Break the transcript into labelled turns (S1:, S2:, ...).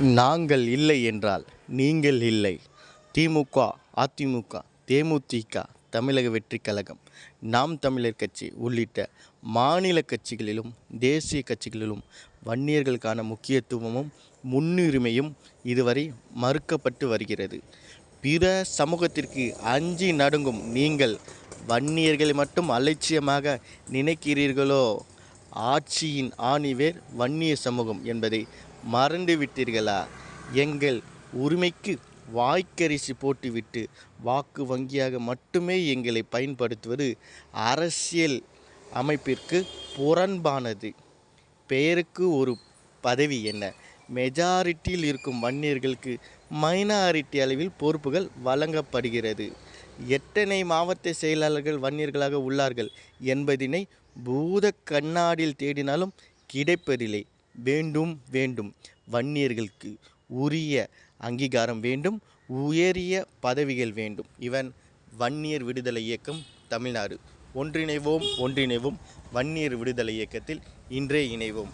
S1: நாங்கள் இல்லை என்றால் நீங்கள் இல்லை. திமுக அதிமுக தேமுதிக தமிழக வெற்றி கழகம் நாம் தமிழர் கட்சி உள்ளிட்ட மாநில கட்சிகளிலும் தேசிய கட்சிகளிலும் வன்னியர்களுக்கான முக்கியத்துவமும் முன்னுரிமையும் இதுவரை மறுக்கப்பட்டு வருகிறது. பிற சமூகத்திற்கு அஞ்சி நடுங்கும் நீங்கள் வன்னியர்களை மட்டும் அலட்சியமாக நினைக்கிறீர்களோ? ஆட்சியின் ஆணிவேர் வன்னிய சமூகம் என்பதை மறந்துவிட்டீர்களா எங்கள் உரிமைக்கு வாய்க்கரிசி போட்டுவிட்டு வாக்கு வங்கியாக மட்டுமே எங்களை பயன்படுத்துவது அரசியல் அமைப்பிற்கு புறன்பானது பெயருக்கு ஒரு பதவி என்ன? மெஜாரிட்டியில் இருக்கும் வன்னியர்களுக்கு மைனாரிட்டி அளவில் பொறுப்புகள் வழங்கப்படுகிறது. எத்தனை மாவட்ட செயலாளர்கள் வன்னியர்களாக உள்ளார்கள் என்பதினை பூத கண்ணாடியில் தேடினாலும் கிடைப்பதில்லை. வேண்டும் வேண்டும். வன்னியர்களுக்கு உரிய அங்கீகாரம் வேண்டும் உயரிய பதவிகள் வேண்டும். இவன் வன்னியர் விடுதலை இயக்கம் தமிழ்நாடு. ஒன்றிணைவோம் ஒன்றிணைவோம். வன்னியர் விடுதலை இயக்கத்தில் இன்றே இணைவோம்.